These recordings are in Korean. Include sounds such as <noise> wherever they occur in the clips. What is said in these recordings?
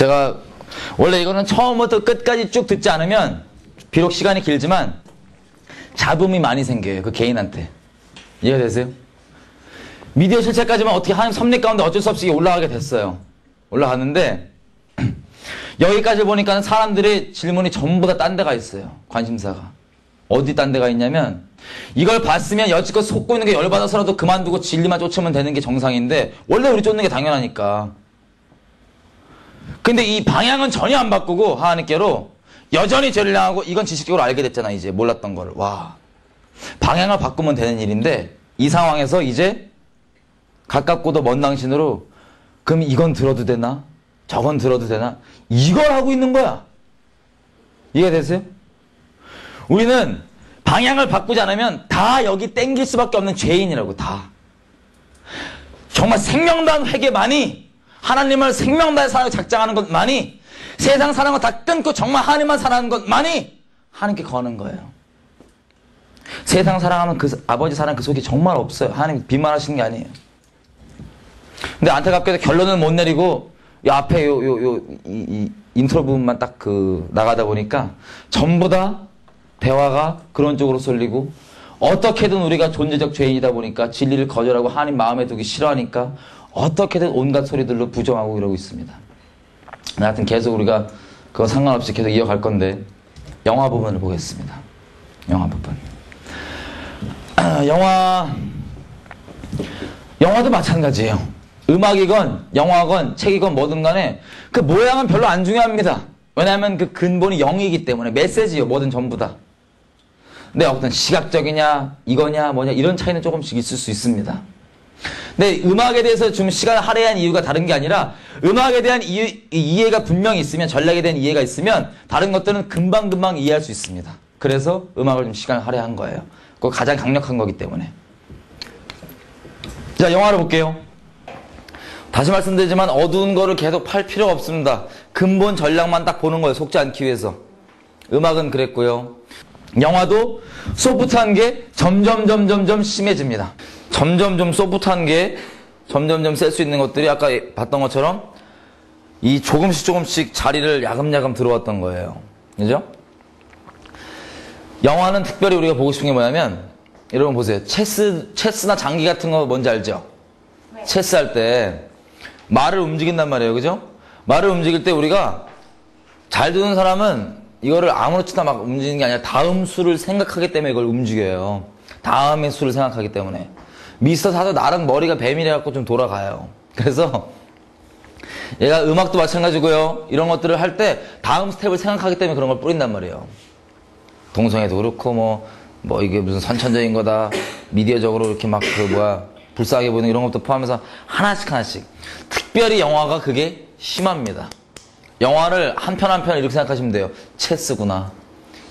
제가 원래 이거는 처음부터 끝까지 쭉 듣지 않으면 비록 시간이 길지만 잡음이 많이 생겨요. 그 개인한테. 이해가 되세요? 미디어 실체까지만 어떻게 하나님 섭리 가운데 어쩔 수 없이 올라가게 됐어요. 올라갔는데 <clears throat> 여기까지 보니까 사람들의 질문이 전부 다 딴 데가 있어요. 관심사가. 어디 딴 데가 있냐면 이걸 봤으면 여지껏 속고 있는 게 열받아서라도 그만두고 진리만 쫓으면 되는 게 정상인데 원래 우리 쫓는 게 당연하니까. 근데 이 방향은 전혀 안 바꾸고 하나님께로 여전히 죄를 향하고 이건 지식적으로 알게 됐잖아 이제 몰랐던 거를. 와. 방향을 바꾸면 되는 일인데 이 상황에서 이제 가깝고도 먼 당신으로 그럼 이건 들어도 되나? 저건 들어도 되나? 이걸 하고 있는 거야. 이해되세요? 우리는 방향을 바꾸지 않으면 다 여기 땡길 수밖에 없는 죄인이라고 다. 정말 생명다한 회개만이 하나님을 생명다해 사랑을 작정하는 것만이 세상 사랑을 다 끊고 정말 하나님만 사랑하는 것만이 하나님께 거는 거예요. 세상 사랑하면 그 아버지 사랑 그 속에 정말 없어요. 하나님 비만하시는 게 아니에요. 근데 안타깝게도 결론을 못 내리고 이 앞에 요 요 요 이 인트로 부분만 딱 그 나가다 보니까 전부 다 대화가 그런 쪽으로 쏠리고 어떻게든 우리가 존재적 죄인이다 보니까 진리를 거절하고 하나님 마음에 두기 싫어하니까 어떻게든 온갖 소리들로 부정하고 이러고 있습니다. 하여튼 계속 우리가 그거 상관없이 계속 이어갈 건데 영화 부분을 보겠습니다. 영화 부분. <clears throat> 영화 영화도 마찬가지예요. 음악이건 영화건 책이건 뭐든 간에 그 모양은 별로 안 중요합니다. 왜냐하면 그 근본이 영이기 때문에 메시지요. 뭐든 전부 다. 근데 어떤 시각적이냐 이거냐 뭐냐 이런 차이는 조금씩 있을 수 있습니다. 근데 음악에 대해서 좀 시간을 할애한 이유가 다른 게 아니라 음악에 대한 이해, 이해가 분명히 있으면 전략에 대한 이해가 있으면 다른 것들은 금방금방 이해할 수 있습니다. 그래서 음악을 좀 시간을 할애한 거예요. 그거 가장 강력한 거기 때문에. 자, 영화를 볼게요. 다시 말씀드리지만 어두운 거를 계속 팔 필요가 없습니다. 근본 전략만 딱 보는 거예요. 속지 않기 위해서. 음악은 그랬고요. 영화도 소프트한 게 점점 점점점 심해집니다. 점점 좀 소프트한 게 점점점 셀수 있는 것들이 아까 봤던 것처럼 이 조금씩 조금씩 자리를 야금야금 들어왔던 거예요. 그죠? 영화는 특별히 우리가 보고 싶은 게 뭐냐면 여러분 보세요. 체스, 체스나 장기 같은 거 뭔지 알죠? 네. 체스 할 때 말을 움직인단 말이에요. 그죠? 말을 움직일 때 우리가 잘 두는 사람은 이거를 아무렇지나 막 움직이는 게 아니라 다음 수를 생각하기 때문에 이걸 움직여요. 다음의 수를 생각하기 때문에. 미스터 사도 나름 머리가 뱀이래 갖고 좀 돌아가요. 그래서 얘가 음악도 마찬가지고요. 이런 것들을 할 때 다음 스텝을 생각하기 때문에 그런 걸 뿌린단 말이에요. 동성애도 그렇고 뭐, 뭐 이게 무슨 선천적인 거다. 미디어적으로 이렇게 막 그 뭐야. 불쌍하게 보이는 이런 것도 포함해서 하나씩 하나씩. 특별히 영화가 그게 심합니다. 영화를 한 편 한 편 이렇게 생각하시면 돼요. 체스구나.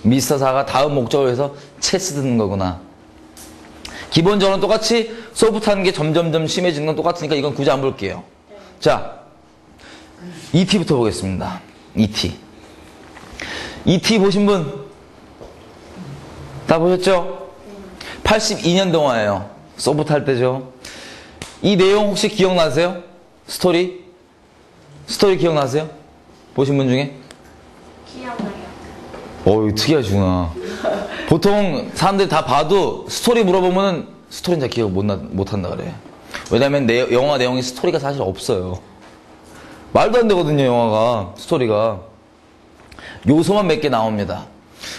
미스터 사가 다음 목적을 위해서 체스 듣는 거구나. 기본적으로 똑같이 소프트한 게 점점점 심해지는 건 똑같으니까 이건 굳이 안 볼게요. 자, ET부터 보겠습니다. ET. ET 보신 분? 다 보셨죠? 82년 동화예요. 소프트 할 때죠. 이 내용 혹시 기억나세요? 스토리? 스토리 기억나세요? 보신 분 중에? 기억나요. 어이 특이하시구나. 보통 사람들이 다 봐도 스토리 물어보면은 스토리는 잘 기억 못, 나, 못 한다 그래. 왜냐면 내, 영화 내용이 스토리가 사실 없어요. 말도 안 되거든요, 영화가. 스토리가. 요소만 몇 개 나옵니다.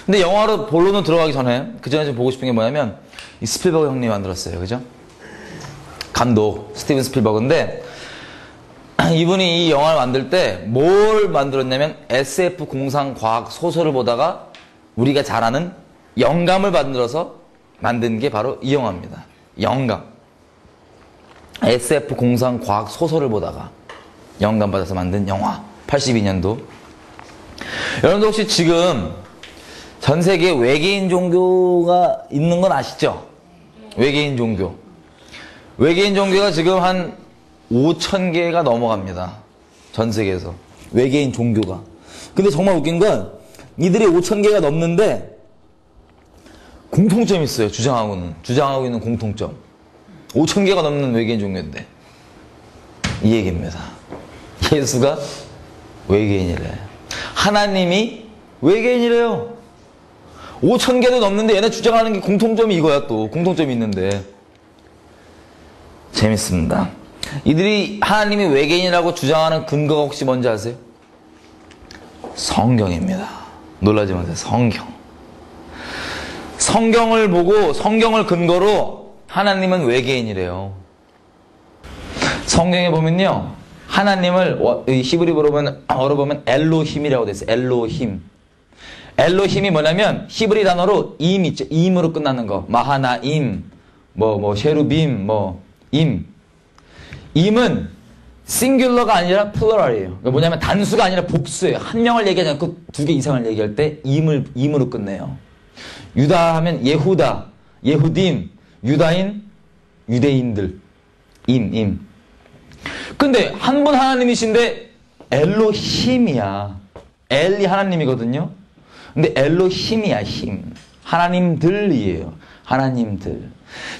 근데 영화로 본론은 들어가기 전에 그 전에 좀 보고 싶은 게 뭐냐면 이 스필버그 형님이 만들었어요. 그죠? 감독 스티븐 스필버그인데 <clears throat> 이분이 이 영화를 만들 때 뭘 만들었냐면 SF 공상 과학 소설을 보다가 우리가 잘 아는 영감을 만들어서 만든 게 바로 이 영화입니다. 영감. SF 공상 과학 소설을 보다가 영감 받아서 만든 영화. 82년도. 여러분들 혹시 지금 전 세계에 외계인 종교가 있는 건 아시죠? 외계인 종교. 외계인 종교가 지금 한 5천 개가 넘어갑니다. 전 세계에서. 외계인 종교가. 근데 정말 웃긴 건 이들이 5천 개가 넘는데 공통점이 있어요. 주장하고는. 주장하고 있는 공통점. 5천 개가 넘는 외계인 종교인데. 이 얘기입니다. 예수가 외계인이래. 하나님이 외계인이래요. 5천 개도 넘는데 얘네 주장하는 게 공통점이 이거야 또. 공통점이 있는데. 재밌습니다. 이들이 하나님이 외계인이라고 주장하는 근거가 혹시 뭔지 아세요? 성경입니다. 놀라지 마세요. 성경. 성경을 보고 성경을 근거로 하나님은 외계인이래요. 성경에 보면요. 하나님을 히브리어로 보면 어로 보면 엘로힘이라고 돼 있어요. 엘로힘. 엘로힘이 뭐냐면 히브리 단어로 임 있죠. 임으로 끝나는 거. 마하나임, 뭐뭐 셰루빔, 뭐 임. 임은 싱귤러가 아니라 플러럴이에요. 그러니까 뭐냐면 단수가 아니라 복수예요. 한 명을 얘기하지 않고 두 개 이상을 얘기할 때 임을 임으로 끝내요. 유다 하면 예후다, 예후딤, 유다인, 유대인들. 임, 임. 근데 한 분 하나님이신데 엘로힘이야. 엘이 하나님이거든요. 근데 엘로힘이야, 힘. 하나님들이에요. 하나님들.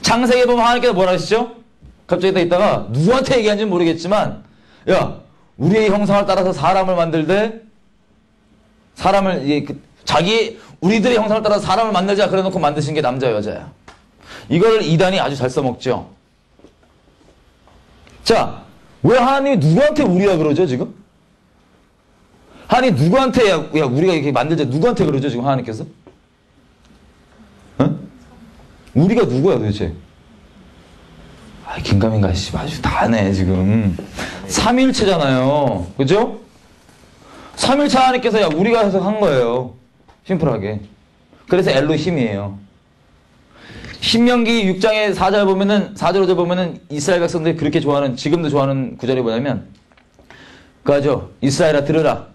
창세기 보면 하나님께서 뭐라 하시죠? 갑자기 또 있다가 누구한테 얘기하는지 는 모르겠지만 야, 우리의 형상을 따라서 사람을 만들되 사람을 자기 우리들의 형상을 따라서 사람을 만들자 그래 놓고 만드신 게 남자 여자야. 이걸 이단이 아주 잘 써먹죠. 자, 왜 하나님이 누구한테 우리라 그러죠, 지금? 하나님 누구한테, 야, 야, 우리가 이렇게 만들자, 누구한테 그러죠, 지금 하나님께서? 어? 우리가 누구야, 도대체? 아, 긴가민가, 씨, 아주 다네, 지금. 삼일체잖아요. 그죠? 삼일체 하나님께서, 야, 우리가 해석한 거예요. 심플하게. 그래서 엘로힘이에요. 신명기 6장의 4절 보면은 4절 5절 보면은 이스라엘 백성들이 그렇게 좋아하는 지금도 좋아하는 구절이 뭐냐면 그하죠 이스라엘아 들으라.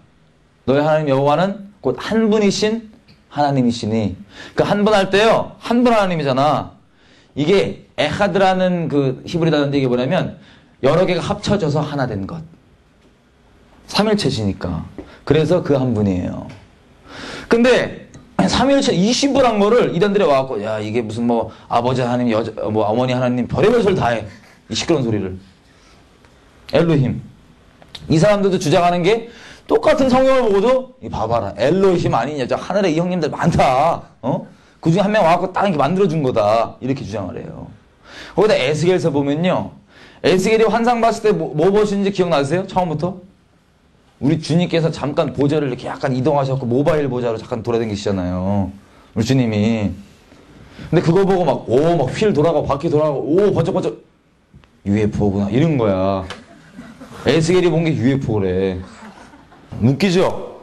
너희 하나님 여호와는 곧 한 분이신 하나님이시니. 그 한 분 할 때요 한 분 하나님이잖아. 이게 에하드라는 그 히브리 단어인데 이게 뭐냐면 여러 개가 합쳐져서 하나 된 것. 삼일체시니까. 그래서 그 한 분이에요 근데 삼일체 20분한 거를 이단들이 와갖고 야 이게 무슨 뭐 아버지 하나님 여자 뭐 어머니 하나님 별의별 소리 다해. 이 시끄러운 소리를. 엘로힘. 이 사람들도 주장하는 게 똑같은 성경을 보고도 이 봐봐라. 엘로힘 아니냐. 저 하늘에 이 형님들 많다. 어? 그 중에 한 명 와갖고 딱 이렇게 만들어준 거다. 이렇게 주장을 해요. 거기다 에스겔서 보면요. 에스겔이 환상 봤을 때뭐 보시는지 기억나세요? 처음부터 우리 주님께서 잠깐 보좌를 이렇게 약간 이동하셨고 모바일 보좌로 잠깐 돌아다니시잖아요. 우리 주님이. 근데 그거 보고 막, 오, 막 휠 돌아가고, 바퀴 돌아가고, 오, 번쩍번쩍. UFO구나. 이런 거야. 에스겔이 본 게 UFO래. 웃기죠?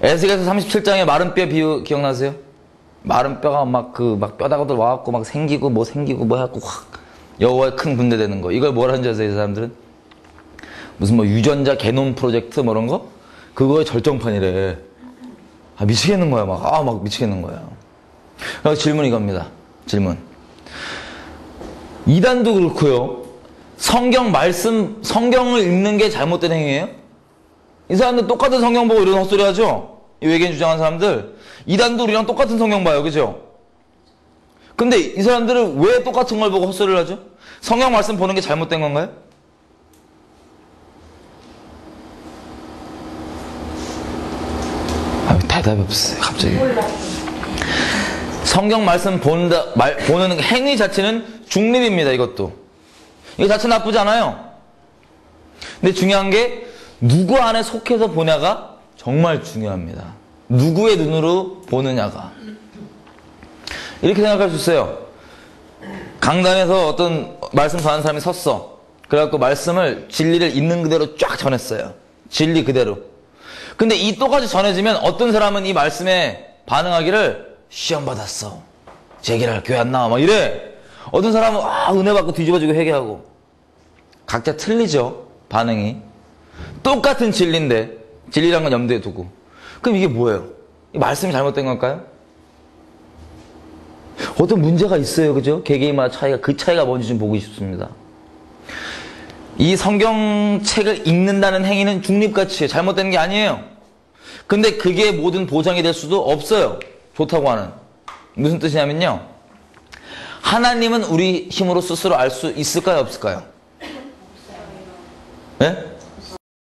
에스겔서 37장에 마른 뼈 비유 기억나세요? 마른 뼈가 막 그, 막 뼈다가도 와갖고 막 생기고 뭐 생기고 뭐 해갖고 확 여호와의 큰 군대 되는 거. 이걸 뭐라는 줄 아세요, 이 사람들은? 무슨 뭐 유전자 개놈 프로젝트 뭐 이런 거? 그거의 절정판이래. 아, 미치겠는 거야, 막. 아, 막 미치겠는 거야. 그래서 질문 이겁니다. 질문. 이단도 그렇고요. 성경 말씀, 성경을 읽는 게 잘못된 행위예요? 이 사람들 똑같은 성경 보고 이런 헛소리 하죠? 이 외계인 주장하는 사람들. 이단도 우리랑 똑같은 성경 봐요. 그죠? 근데 이 사람들은 왜 똑같은 걸 보고 헛소리를 하죠? 성경 말씀 보는 게 잘못된 건가요? 아, 대답이 없어요, 갑자기. 성경 말씀 본다, 말, 보는 행위 자체는 중립입니다, 이것도. 이거 자체 나쁘지 않아요. 근데 중요한 게, 누구 안에 속해서 보냐가 정말 중요합니다. 누구의 눈으로 보느냐가. 이렇게 생각할 수 있어요. 강단에서 어떤 말씀 전하는 사람이 섰어. 그래갖고 말씀을, 진리를 있는 그대로 쫙 전했어요. 진리 그대로. 근데 이 똑같이 전해지면 어떤 사람은 이 말씀에 반응하기를 시험 받았어. 제기랄 교회 안 나와. 막 이래. 어떤 사람은 아, 은혜 받고 뒤집어지고 회개하고. 각자 틀리죠. 반응이. 똑같은 진리인데 진리란 건 염두에 두고. 그럼 이게 뭐예요? 이 말씀이 잘못된 걸까요? 어떤 문제가 있어요. 그죠? 개개인마다 차이가 그 차이가 뭔지 좀 보고 싶습니다. 이 성경책을 읽는다는 행위는 중립가치에 잘못된 게 아니에요. 근데 그게 모든 보장이 될 수도 없어요. 좋다고 하는. 무슨 뜻이냐면요. 하나님은 우리 힘으로 스스로 알 수 있을까요? 없을까요? 예?